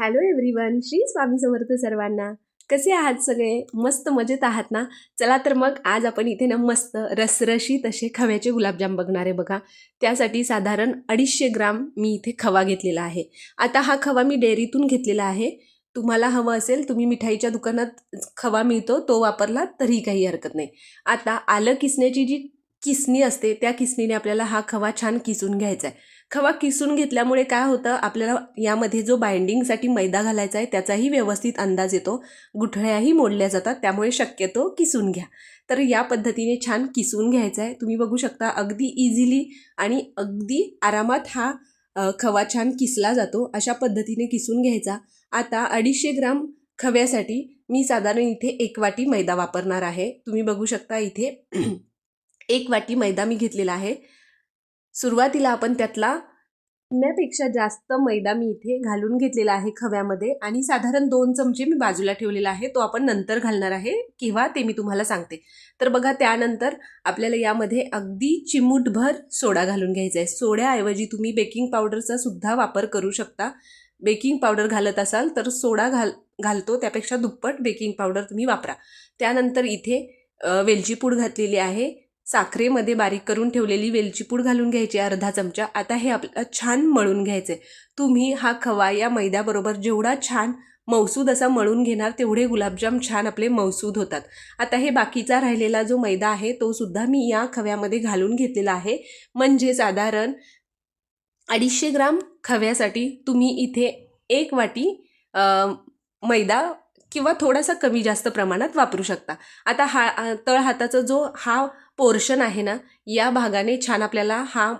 Hello everyone Shri Swami Samarth सर्वांना. कसे आहात सगळे? मस्त मजेत आहात ना? चला तर मग आज आपण इथे ना मस्त रसरशीत असे खव्याचे गुलाबजाम बघणार आहे बघा. त्यासाठी साधारण अडीचशे ग्राम मी इथे खवा घेतलेला आहे. आता हा खवा मी डेअरीतून घेतलेला आहे. तुम्हाला हवं असेल तुम्ही मिठाईच्या दुकानात खवा मिळतो तो वापरला तरी काही हरकत नाही. आता आलं किसण्याची जी किसणी असते त्या किसणीने आपल्याला हा खवा छान किसून घ्यायचा आहे खवा किसून घेतल्यामुळे काय होतं आपल्याला यामध्ये जो बाइंडिंगसाठी मैदा घालायचा आहे त्याचाही व्यवस्थित अंदाज येतो. गुठळ्याही मोडल्या जातात त्यामुळे शक्यतो किसून घ्या. तर या पद्धतीने छान किसून घ्यायचा आहे तुम्ही बघू शकता अगदी इझिली आणि अगदी आरामात हा खवा छान किसला जातो. अशा पद्धतीने किसून घ्यायचा. आता अडीचशे ग्राम खव्यासाठी मी साधारण इथे एक वाटी मैदा वापरणार आहे. तुम्ही बघू शकता इथे एक वाटी मैदा मी घेतलेला आहे. सुरुवातीला आपण त्यातला निम्म्यापेक्षा जास्त मैदा मी इथे घालून घेतलेला आहे खव्यामध्ये आणि साधारण दोन चमचे मी बाजूला ठेवलेला आहे. तो आपण नंतर घालणार आहे किंवा ते मी तुम्हाला सांगते. तर बघा त्यानंतर आपल्याला यामध्ये अगदी चिमूटभर सोडा घालून घ्यायचा आहे. सोड्याऐवजी तुम्ही बेकिंग पावडरचा सुद्धा वापर करू शकता. बेकिंग पावडर घालत असाल तर सोडा घाल घालतो. त्यापेक्षा दुप्पट बेकिंग पावडर तुम्ही वापरा. त्यानंतर इथे वेलची पूड घातलेली आहे. साखरेमध्ये बारीक करून ठेवलेली वेलची पूड घालून घ्यायची अर्धा चमचा. आता हे आपल्याला छान मळून घ्यायचे तुम्ही हा खवा या मैद्याबरोबर जेवढा छान मौसूद असा मळून घेणार तेवढे गुलाबजाम छान आपले मौसूद होतात. आता हे बाकीचा राहिलेला जो मैदा आहे तो सुद्धा मी या खव्यामध्ये घालून घेतलेला आहे. म्हणजे साधारण अडीचशे ग्राम खव्यासाठी तुम्ही इथे एक वाटी मैदा किंवा थोडासा कमी जास्त प्रमाणात वापरू शकता. आता हा तळ हाताचा जो हा पोर्शन आहे ना या भागाने छान आपल्याला हा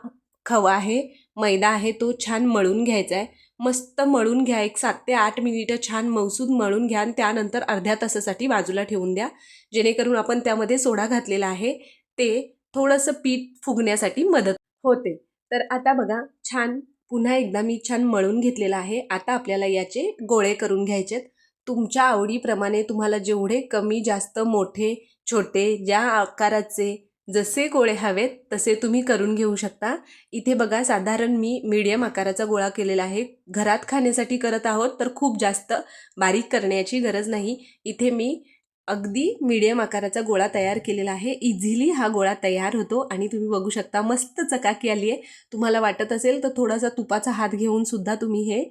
खवा आहे मैदा आहे तो छान मळून घ्यायचा आहे. मस्त मळून घ्या एक सात ते आठ मिनिटं छान मौसूद मळून घ्या आणि त्यानंतर अर्ध्या तासासाठी बाजूला ठेवून द्या. जेणेकरून आपण त्यामध्ये सोडा घातलेला आहे ते थोडंसं पीठ फुगण्यासाठी मदत होते. तर आता बघा छान पुन्हा एकदा मी छान मळून घेतलेला आहे. आता आपल्याला याचे गोळे करून घ्यायचेत. तुमच्या आवडीप्रमाणे तुम्हाला जेवढे कमी जास्त मोठे छोटे ज्या आकाराचे जसे गोळे हवेत तसे तुम्ही करून घेऊ शकता. इथे बघा साधारण मी मीडियम आकाराचा गोळा केलेला आहे. घरात खाण्यासाठी करत आहोत तर खूप जास्त बारीक करण्याची गरज नाही. इथे मी अगदी मीडियम आकाराचा गोळा तयार केलेला आहे. इझिली हा गोळा तयार होतो आणि तुम्ही बघू शकता मस्त चकाकी आली आहे. तुम्हाला वाटत असेल तर थोडासा तुपाचा हात घेऊन सुद्धा तुम्ही हे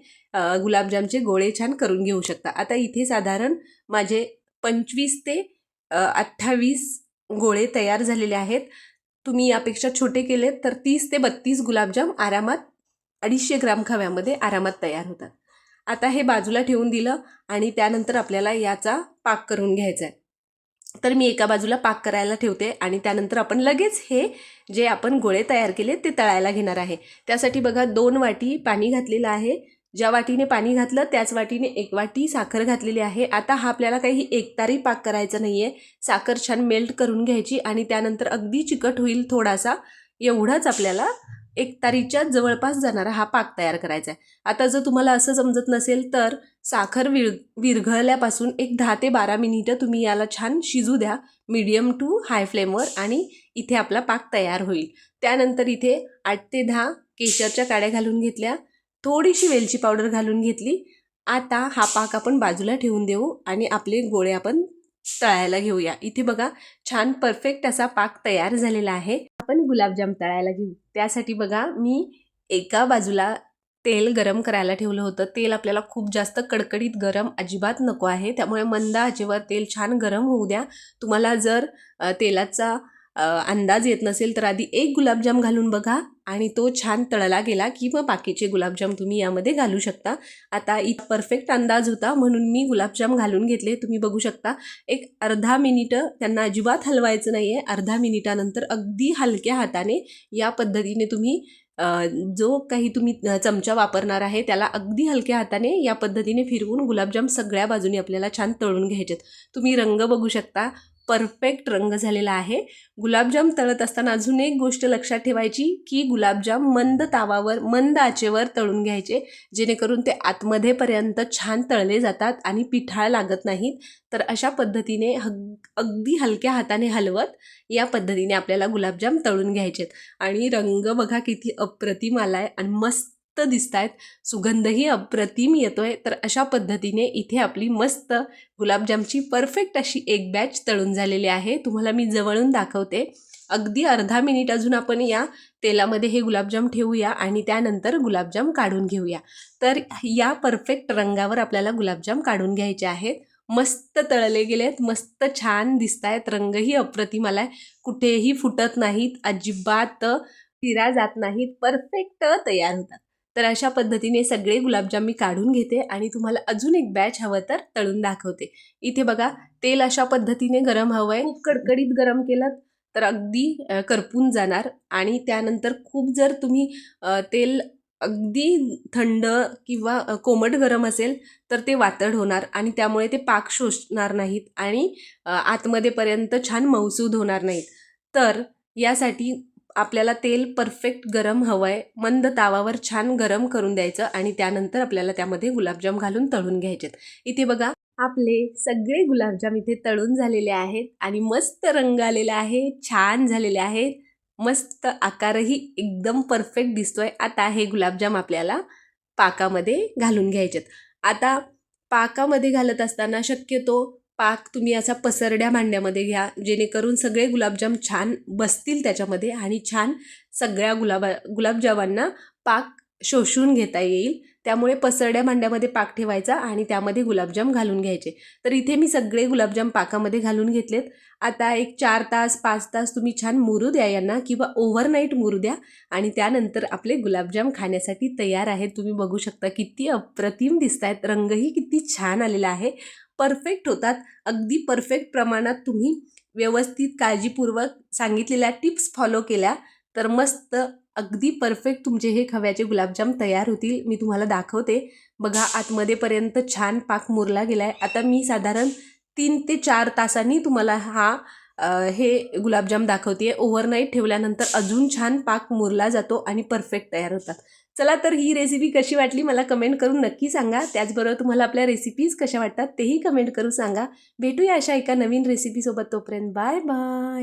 गुलाबजामचे गोळे छान करून घेऊ शकता. आता इथे साधारण माझे पंचवीस ते अठ्ठावीस गोळे तयार झालेले आहेत. तुम्ही यापेक्षा छोटे केलेत तर तीस ते बत्तीस गुलाबजाम आरामात अडीचशे ग्राम खव्यामध्ये आरामात तयार होतात. आता हे बाजूला ठेवून दिलं आणि त्यानंतर आपल्याला याचा पाक करून घ्यायचा आहे. तर मी एका बाजूला पाक करायला ठेवते आणि त्यानंतर आपण लगेच हे जे आपण गोळे तयार केले ते तळायला घेणार आहे. त्यासाठी बघा दोन वाटी पाणी घातलेलं आहे. ज्या वाटीने पाणी घातलं त्याच वाटीने एक वाटी साखर घातलेली आहे. आता हा आपल्याला काही एकतारी पाक करायचा नाही आहे साखर छान मेल्ट करून घ्यायची आणि त्यानंतर अगदी चिकट होईल थोडासा. एवढाच आपल्याला एक तारीच्या जवळपास जाणारा हा पाक तयार करायचा आहे आता जर तुम्हाला असं समजत नसेल तर साखर विर विरघळल्यापासून एक दहा ते बारा मिनिटं तुम्ही याला छान शिजू द्या. मीडियम टू हाय फ्लेमवर आणि इथे आपला पाक तयार होईल. त्यानंतर इथे आठ ते दहा केशरच्या काड्या घालून घेतल्या. थोडीशी वेलची पावडर घालून घेतली. आता हा पाक आपण बाजूला ठेवून देऊ आणि आपले गोळे आपण तळायला घेऊया. इथे बघा छान परफेक्ट असा पाक तयार झालेला आहे. आपण गुलाबजाम तळायला घेऊ. त्यासाठी बघा मी एका बाजूला तेल गरम करायला ठेवलं होतं. तेल आपल्याला खूप जास्त कडकडीत गरम अजिबात नको आहे. त्यामुळे मंद आचेवर तेल छान गरम होऊ द्या. तुम्हाला जर तेलाचा अंदाज येत नसेल तर आधी एक गुलाबजाम घालून बघा. आणि तो छान तळला गेला की मग बाकीचे गुलाबजाम तुम्ही यामध्ये घालू शकता. आता इत परफेक्ट अंदाज होता म्हणून मी गुलाबजाम घालून घेतले. तुम्ही बघू शकता एक अर्धा मिनिटं त्यांना अजिबात हलवायचं नाही आहे अर्धा मिनिटानंतर अगदी हलक्या हाताने या पद्धतीने तुम्ही जो काही तुम्ही चमचा वापरणार आहे त्याला अगदी हलक्या हाताने या पद्धतीने फिरवून गुलाबजाम सगळ्या बाजूने आपल्याला छान तळून घ्यायचेत. तुम्ही रंग बघू शकता परफेक्ट रंग झालेला आहे. गुलाबजाम तळत असताना अजून एक गोष्ट लक्षात ठेवायची की गुलाबजाम मंद तावावर मंद आचेवर तळून घ्यायचे जेणेकरून ते आतमध्येपर्यंत छान तळले जातात आणि पिठाळ लागत नाहीत. तर अशा पद्धतीने हग अगदी हलक्या हाताने हलवत या पद्धतीने आपल्याला गुलाबजाम तळून घ्यायचेत. आणि रंग बघा किती अप्रतिम आला आहे आणि मस्त मस्त दिसत आहेत सुगंधही अप्रतिम येतोय. तर अशा पद्धतीने इथे आपली मस्त गुलाबजामची परफेक्ट अशी एक बॅच तळून झालेली आहे. तुम्हाला मी जवळून दाखवते. अगदी अर्धा मिनिट अजून आपण या तेलामध्ये हे गुलाबजाम ठेवूया आणि त्यानंतर गुलाबजाम काढून घेऊया. तर या परफेक्ट रंगावर आपल्याला गुलाबजाम काढून घ्यायचे आहेत. मस्त तळले गेले आहेत मस्त छान दिसत आहेत रंगही अप्रतिम आला आहे कुठेही फुटत नाहीत. अजिबात चिरा जात नाहीत. परफेक्ट तयार होतात. तर अशा पद्धतीने सगळे गुलाबजाम मी काढून घेते आणि तुम्हाला अजून एक बॅच हवं तर तळून दाखवते. इथे बघा तेल अशा पद्धतीने गरम हवं आहे खूप कडकडीत गरम केलं तर अगदी करपून जाणार. आणि त्यानंतर खूप जर तुम्ही तेल अगदी थंड किंवा कोमट गरम असेल तर ते वातड होणार आणि त्यामुळे ते पाक शोषणार नाहीत आणि आतमध्येपर्यंत छान मौसूद होणार नाहीत. तर यासाठी आपल्याला तेल परफेक्ट गरम हवं आहे मंद तावावर छान गरम करून द्यायचं आणि त्यानंतर आपल्याला त्यामध्ये गुलाबजाम घालून तळून घ्यायचेत. इथे बघा आपले सगळे गुलाबजाम इथे तळून झालेले आहेत आणि मस्त रंग आलेला आहे छान झालेले आहेत. मस्त आकारही एकदम परफेक्ट दिसतोय. आता हे गुलाबजाम आपल्याला पाकामध्ये घालून घ्यायचेत. आता पाकामध्ये घालत असताना शक्यतो पाक तुम्ही असा पसरड्या भांड्यामध्ये घ्या जेणेकरून सगळे गुलाबजाम छान बसतील त्याच्यामध्ये आणि छान सगळ्या गुलाबा गुलाबजामांना पाक शोषून घेता येईल. त्यामुळे पसरड्या भांड्यामध्ये पाक ठेवायचा आणि त्यामध्ये गुलाबजाम घालून घ्यायचे. तर इथे मी सगळे गुलाबजाम पाकामध्ये घालून घेतलेत. आता एक चार तास पाच तास तुम्ही छान मुरू द्या यांना किंवा ओव्हरनाईट मुरू द्या आणि त्यानंतर आपले गुलाबजाम खाण्यासाठी तयार आहेत. तुम्ही बघू शकता किती अप्रतिम दिसत आहेत रंगही किती छान आलेला आहे. परफेक्ट होतात. अगदी परफेक्ट प्रमाणात तुम्ही व्यवस्थित काळजीपूर्वक सांगितलेल्या टिप्स फॉलो केल्या तर मस्त अगदी परफेक्ट तुमचे हे खव्याचे गुलाबजाम तयार होतील. मी तुम्हाला दाखवते. बघा आतमध्येपर्यंत छान पाक मुरला गेला आहे आता मी साधारण तीन ते चार तासांनी तुम्हाला हा हे गुलाबजाम दाखवते ओव्हरनाईट ठेवल्यानंतर अजून छान पाक मुरला जातो आणि परफेक्ट तयार होतात. चला तर ही रेसिपी कशी वाटली मला कमेंट करून नक्की सांगा. त्याचबरोबर तुम्हाला आपल्या रेसिपीज कशा वाटतात तेही कमेंट करून सांगा. भेटूया अशा एका नवीन रेसिपीसोबत तोपर्यंत. Bye bye